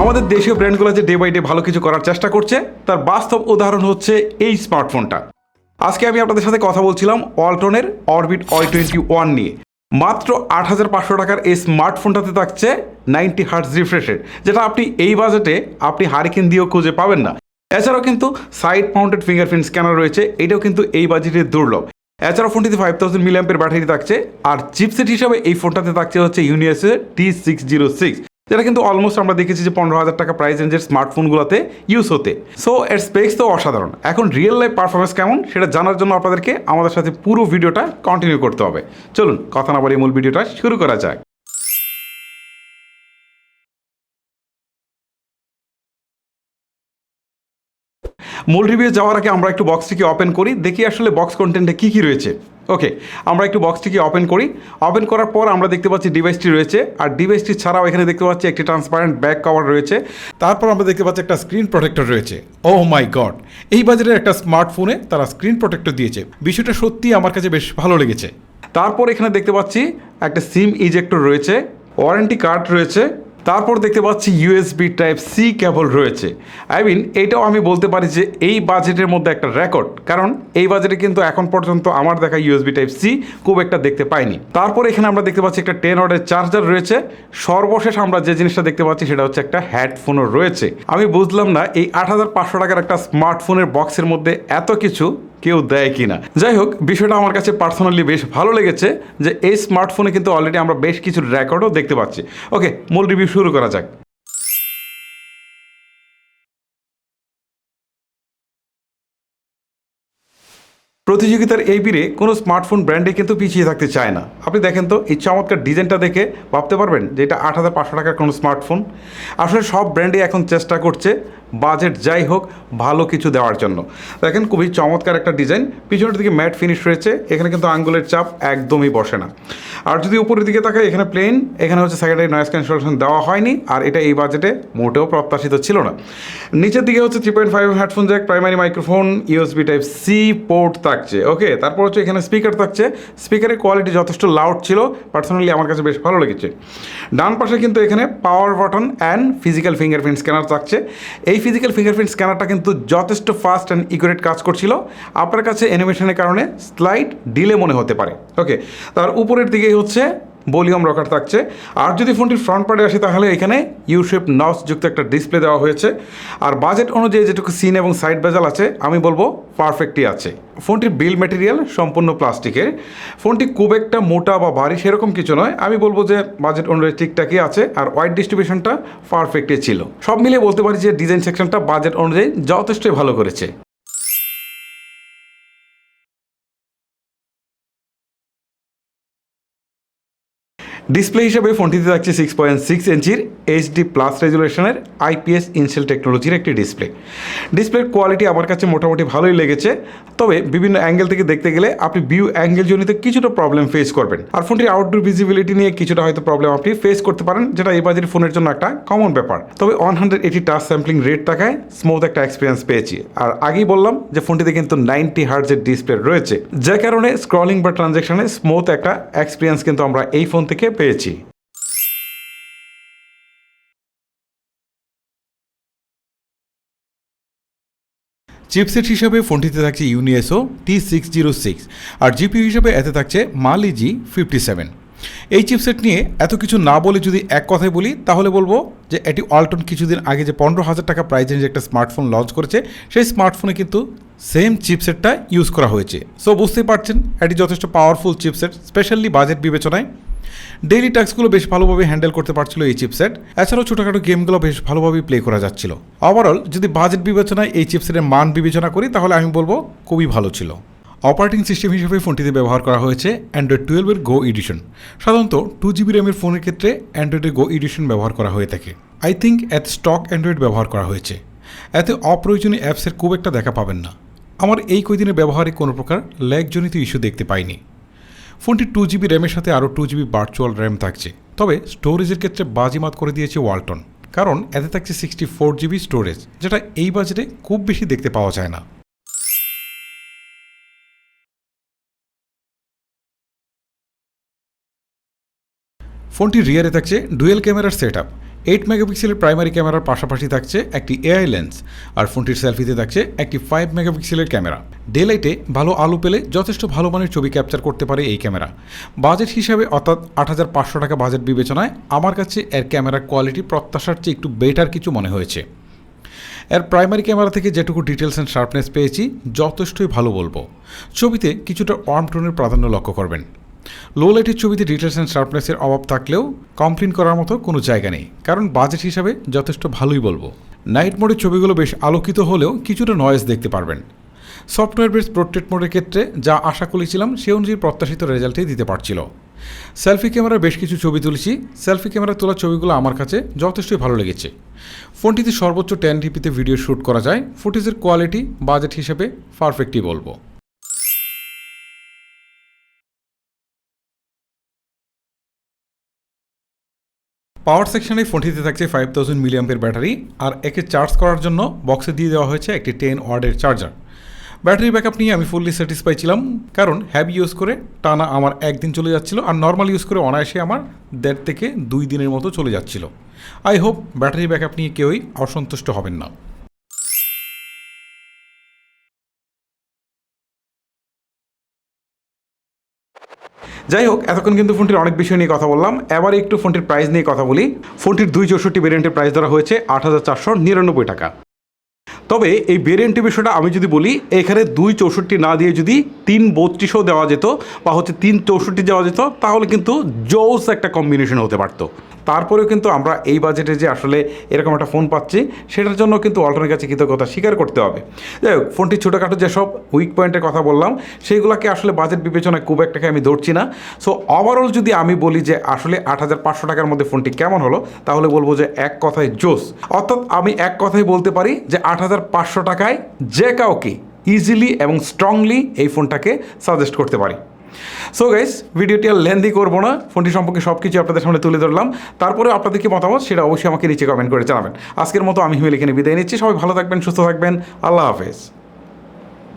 আমাদের দেশীয় ব্র্যান্ডগুলো যে ডে বাই ডে ভালো কিছু করার চেষ্টা করছে, তার বাস্তব উদাহরণ হচ্ছে এই স্মার্টফোনটা আজকে আমি আপনাদের সাথে কথা বলছিলাম ওয়ালটনের অরবিট ওয়াই টোয়েন্টি ওয়ান নিয়ে। মাত্র আট হাজার পাঁচশো টাকার এই স্মার্টফোনটাতে থাকছে নাইনটি হার্টস রিফ্রেশের যেটা আপনি এই বাজেটে আপনি হারিকেন দিয়েও খুঁজে পাবেন না। এছাড়াও কিন্তু সাইড মাউন্টেড ফিঙ্গারপ্রিন্ট স্ক্যানার রয়েছে, এটাও কিন্তু এই বাজেটে দুর্লভ। এছাড়াও ফোনটিতে ফাইভ থাউজেন্ড মিলিয়াম্পের ব্যাটারি থাকছে, আর চিপসেট হিসাবে এই ফোনটাতে থাকছে হচ্ছে Unisoc T six zero six যেটা কিন্তু অলমোস্ট আমরা দেখেছি যে পনেরো হাজার টাকা প্রাইস রেঞ্জের স্মার্টফোনগুলোতে ইউজ হতে। সো এর স্পেক্স তো অসাধারণ। এখন রিয়েল লাইফ পারফরমেন্স কেমন সেটা জানার জন্য আপনাদেরকে আমাদের সাথে পুরো ভিডিওটা কন্টিনিউ করতে হবে। চলুন, কথা না বলে মূল ভিডিওটা শুরু করা যাক। মূল রিভিউ যাওয়ার আগে আমরা একটু বক্সটিকে ওপেন করি, দেখি আসলে বক্স কন্টেন্টে কী কী রয়েছে। ওকে আমরা একটু বক্সটিকে ওপেন করি। ওপেন করার পর আমরা দেখতে পাচ্ছি ডিভাইসটি রয়েছে, আর ডিভাইসটি ছাড়াও এখানে দেখতে পাচ্ছি একটি ট্রান্সপারেন্ট ব্যাক কভার রয়েছে। তারপর আমরা দেখতে পাচ্ছি একটা স্ক্রিন প্রোটেক্টর রয়েছে। ও মাই গড এই বাজারের একটা স্মার্টফোনে তারা স্ক্রিন প্রোটেক্টর দিয়েছে। বিষয়টা সত্যি আমার কাছে বেশ ভালো লেগেছে। তারপর এখানে দেখতে পাচ্ছি একটা সিম ইজেক্টর রয়েছে ওয়ারেন্টি কার্ড রয়েছে তারপর দেখতে পাচ্ছি ইউএসবি টাইপ সি কেবল রয়েছে। আই মিন এটাও আমি বলতে পারি যে এই বাজেটের মধ্যে একটা রেকর্ড কারণ এই বাজেটে কিন্তু এখন পর্যন্ত আমার দেখা ইউএসবি টাইপ সি খুব একটা দেখতে পাইনি। তারপর এখানে আমরা দেখতে পাচ্ছি একটা টেন ওয়ার্ডের চার্জার রয়েছে। সর্বশেষ আমরা যে জিনিসটা দেখতে পাচ্ছি সেটা হচ্ছে একটা হেডফোনও রয়েছে। আমি বুঝলাম না, এই আট হাজার পাঁচশো টাকার একটা স্মার্টফোনের বক্সের মধ্যে এত কিছু কেউ দেয় কি না যাই হোক বিষয়টা আমার কাছে পার্সোনালি বেশ ভালো লেগেছে যে এই স্মার্টফোনে কিন্তু অলরেডি আমরা বেশ কিছু রেকর্ডও দেখতে পাচ্ছি। ওকে মূল রিভিউ শুরু করা যাক। প্রতিযোগিতার এই বীরে কোনো স্মার্টফোন ব্র্যান্ডে কিন্তু পিছিয়ে থাকতে চায় না। আপনি দেখেন তো, এই চমৎকার ডিজাইনটা দেখে ভাবতে পারবেন যে এটা আট হাজার পাঁচশো টাকার কোনো স্মার্টফোন আসলে সব ব্র্যান্ডে এখন চেষ্টা করছে বাজেট যাই হোক, ভালো কিছু দেওয়ার জন্য। দেখেন খুবই চমৎকার একটা ডিজাইন। পিছনের দিকে ম্যাট ফিনিশ রয়েছে, এখানে কিন্তু আঙ্গুলের চাপ একদমই বসে না। আর যদি উপরের দিকে তাকাই, এখানে প্লেন এখানে হচ্ছে সেকেন্ডারি নয়েজ ক্যান্সেলেশন দেওয়া হয়নি, আর এটা এই বাজেটে মোটেও প্রত্যাশিত ছিল না। নিচের দিকে হচ্ছে three point five headphone jack primary microphone USB type C port থাকছে ওকে তারপর হচ্ছে এখানে স্পিকার থাকছে। স্পিকারের কোয়ালিটি যথেষ্ট লাউড ছিল পার্সোনালি আমার কাছে বেশ ভালো লেগেছে। ডান পাশে কিন্তু এখানে power button and physical fingerprint scanner থাকছে। এই ফিজিক্যাল ফিঙ্গারপ্রিন্ট স্ক্যানারটা কিন্তু যথেষ্ট ফাস্ট অ্যান্ড ইকুরেট কাজ করছিল। আপনার কাছে অ্যানিমেশনের কারণে স্লাইড ডিলে মনে হতে পারে। ওকে তার উপরের দিকেই হচ্ছে ভলিউম রকার থাকছে। আর যদি ফোনটির ফ্রন্ট পার্টে আসে, তাহলে এখানে ইউশেপ নস যুক্ত একটা ডিসপ্লে দেওয়া হয়েছে। আর বাজেট অনুযায়ী যেটুকু সিন এবং সাইড বেজাল আছে, আমি বলব পারফেক্টই আছে। ফোনটির বিল ম্যাটেরিয়াল সম্পূর্ণ প্লাস্টিকের। ফোনটি খুব একটা মোটা বা ভারী সেরকম কিছু নয়। আমি বলব যে বাজেট অনুযায়ী ঠিকঠাকই আছে, আর ওয়াইড ডিস্ট্রিবিউশনটা পারফেক্টই ছিল। সব মিলিয়ে বলতে পারি যে ডিজাইন সেকশনটা বাজেট অনুযায়ী যথেষ্টই ভালো করেছে। ডিসপ্লে হিসেবে ফোনটিতে থাকছে সিক্স পয়েন্ট সিক্স ইঞ্চির এইচডি প্লাস রেজুলেশনের আইপিএস ইনসেল টেকনোলজির একটি ডিসপ্লে ডিসপ্লের কোয়ালিটি আমার কাছে মোটামুটি ভালোই লেগেছে। তবে বিভিন্ন অ্যাঙ্গেল থেকে দেখতে গেলে আপনি ভিউ অ্যাঙ্গেল জনিত কিছুটা প্রবলেম ফেস করবেন। আর ফোনটির আউটডোর ভিজিবিলিটি নিয়ে কিছুটা হয়তো প্রবলেম আপনি ফেস করতে পারেন, যেটা এই বাজেট ফোনের জন্য একটা কমন ব্যাপার। তবে one hundred eighty touch sampling rate টাকায় স্মুথ একটা এক্সপিরিয়েন্স পেয়েছি। আর আগেই বললাম যে ফোনটিতে কিন্তু নাইনটি হার্জের ডিসপ্লে রয়েছে। যে কারণে স্ক্রলিং বা ট্রানজ্যাকশনে স্মুথ একটা এক্সপিরিয়েন্স কিন্তু আমরা এই ফোন থেকে পেয়েছি। চিপসেট হিসাবে ফোনটিতে থাকছে Unisoc T six zero six আর জিপিউ হিসাবে এতে থাকছে মালি জি ফিফটি সেভেন এই চিপসেট নিয়ে এত কিছু না বলে যদি এক কথায় বলি, তাহলে বলব যে এটি অল্টন কিছুদিন আগে যে পনেরো হাজার টাকা প্রাইস রেঞ্জে একটা স্মার্টফোন লঞ্চ করেছে, সেই স্মার্টফোনে কিন্তু সেম চিপসেটটা ইউজ করা হয়েছে। সো বুঝতেই পারছেন, এটি যথেষ্ট পাওয়ারফুল চিপসেট স্পেশালি বাজেট বিবেচনায়। ডেইলি টাস্কগুলো বেশ ভালোভাবে হ্যান্ডেল করতে পারছিল এই চিপসেট এছাড়াও ছোটোখাটো গেমগুলো বেশ ভালোভাবেই প্লে করা যাচ্ছিল। ওভারঅল যদি বাজেট বিবেচনায় এই চিপসেটের মান বিবেচনা করি, তাহলে আমি বলব খুবই ভালো ছিল। অপারেটিং সিস্টেম হিসেবে ফোনটিতে ব্যবহার করা হয়েছে অ্যান্ড্রয়েড টুয়েলভের গো এডিশন সাধারণত টু জিবি র্যামের ফোনের ক্ষেত্রে অ্যান্ড্রয়েডের গো এডিশন ব্যবহার করা হয়ে থাকে। আই থিঙ্ক এত স্টক অ্যান্ড্রয়েড ব্যবহার করা হয়েছে। এতে অপ্রয়োজনীয় অ্যাপসের খুব একটা দেখা পাবেন না। আমার এই কয়দিনের ব্যবহারে কোনো প্রকার ল্যাগজনিত ইস্যু দেখতে পাইনি। ফোনটি টু জিবি র্যামের সাথে আরও টু জিবি ভার্চুয়াল র্যাম থাকছে। তবে স্টোরেজের ক্ষেত্রে বাজিমাত করে দিয়েছে ওয়ালটন। কারণ এতে থাকছে সিক্সটি ফোর জিবি স্টোরেজ যেটা এই বাজেটে খুব বেশি দেখতে পাওয়া যায় না। ফোনটির রিয়ারে থাকছে ডুয়েল ক্যামেরার সেট আপ এইট মেগাপিক্সেলের প্রাইমারি ক্যামেরার পাশাপাশি থাকছে একটি এআই লেন্স আর ফোনটির সেলফিতে থাকছে একটি ফাইভ মেগাপিক্সেলের ক্যামেরা ডে লাইটে ভালো আলো পেলে যথেষ্ট ভালো মানের ছবি ক্যাপচার করতে পারে এই ক্যামেরা বাজেট হিসাবে অর্থাৎ আট হাজার পাঁচশো টাকা বাজেট বিবেচনায় আমার কাছে এর ক্যামেরার কোয়ালিটি প্রত্যাশার চেয়ে একটু বেটার কিছু মনে হয়েছে। এর প্রাইমারি ক্যামেরা থেকে যেটুকু ডিটেলস অ্যান্ড শার্পনেস পেয়েছি, যথেষ্টই ভালো বলব। ছবিতে কিছুটা ওয়ার্ম টোনের প্রাধান্য লক্ষ্য করবেন। লো লাইটের ছবিতে ডিটেলস অ্যান্ড শার্পনেসের অভাব থাকলেও কমপ্লেন করার মতো কোনো জায়গা নেই। কারণ বাজেট হিসাবে যথেষ্ট ভালোই বলব। নাইট মোডের ছবিগুলো বেশ আলোকিত হলেও কিছুটা নয়েজ দেখতে পারবেন। সফটওয়্যার বেস প্রোট্রেট মোডের ক্ষেত্রে যা আশা করেছিলাম সে অনুযায়ী প্রত্যাশিত রেজাল্টই দিতে পারছিল। সেলফি ক্যামেরার বেশ কিছু ছবি তুলেছি। সেলফি ক্যামেরা তোলা ছবিগুলো আমার কাছে যথেষ্টই ভালো লেগেছে। ফোনটিতে সর্বোচ্চ টেন ডিপিতে ভিডিও শ্যুট করা যায়। ফুটেজের কোয়ালিটি বাজেট হিসেবে পারফেক্টই বলব। পাওয়ার সেকশনে ফোনটিতে থাকছে ফাইভ থাউজেন্ড মিলিয়ামের ব্যাটারি আর একে চার্জ করার জন্য বক্সে দিয়ে দেওয়া হয়েছে একটি টেন ওয়ার্ডের চার্জার ব্যাটারি ব্যাকআপ নিয়ে আমি ফুললি স্যাটিসফাই ছিলাম, কারণ হ্যাভি ইউজ করে টানা আমার একদিন চলে যাচ্ছিল আর নর্মাল ইউজ করে অনায়াসে আমার দেড় থেকে দুই দিনের মতো চলে যাচ্ছিল। আই হোপ ব্যাটারি ব্যাকআপ নিয়ে কেউই অসন্তুষ্ট হবেন না। যাই হোক এতক্ষণ কিন্তু ফোনটির অনেক বিষয় নিয়ে কথা বললাম। এবার একটু ফোনটির প্রাইস নিয়ে কথা বলি। ফোনটির দুই চৌষট্টি ভেরিয়েন্টের প্রাইস ধরা হয়েছে আট হাজার চারশো নিরানব্বই টাকা। তবে এই ভেরিয়েন্টের বিষয়টা আমি যদি বলি, এখানে দুই চৌষট্টি না দিয়ে যদি তিন বত্রিশও দেওয়া যেত বা হচ্ছে তিন চৌষট্টি দেওয়া যেত, তাহলে কিন্তু জোস একটা কম্বিনেশন হতে পারতো। তারপরেও কিন্তু আমরা এই বাজেটে যে আসলে এরকম একটা ফোন পাচ্ছি, সেটার জন্য কিন্তু অল্টারের কাছে কৃতজ্ঞতা স্বীকার করতে হবে। যাই হোক ফোনটি ছোটোখাটো যেসব উইক পয়েন্টের কথা বললাম, সেইগুলোকে আসলে বাজেট বিবেচনায় খুব একটাকে আমি ধরছি না। সো ওভারঅল যদি আমি বলি যে আসলে আট হাজার পাঁচশো টাকার মধ্যে ফোনটি কেমন হলো, তাহলে বলব যে এক কথায় জোস। অর্থাৎ আমি এক কথায় বলতে পারি যে আট হাজার পাঁচশো টাকায় যে কাউকে ইজিলি এবং স্ট্রংলি এই ফোনটাকে সাজেস্ট করতে পারি। সো গাইস ভিডিওটি আর লেন্দি করব না। ফোনটি সম্পর্কে সব কিছু আপনাদের সামনে তুলে ধরলাম। তারপরে আপনাদের কি মতামত সেটা অবশ্যই আমাকে নিচে কমেন্ট করে জানাবেন। আজকের মতো আমি হিমেল এখানে বিদায় নিচ্ছি। সবাই ভালো থাকবেন, সুস্থ থাকবেন। আল্লাহ হাফেজ।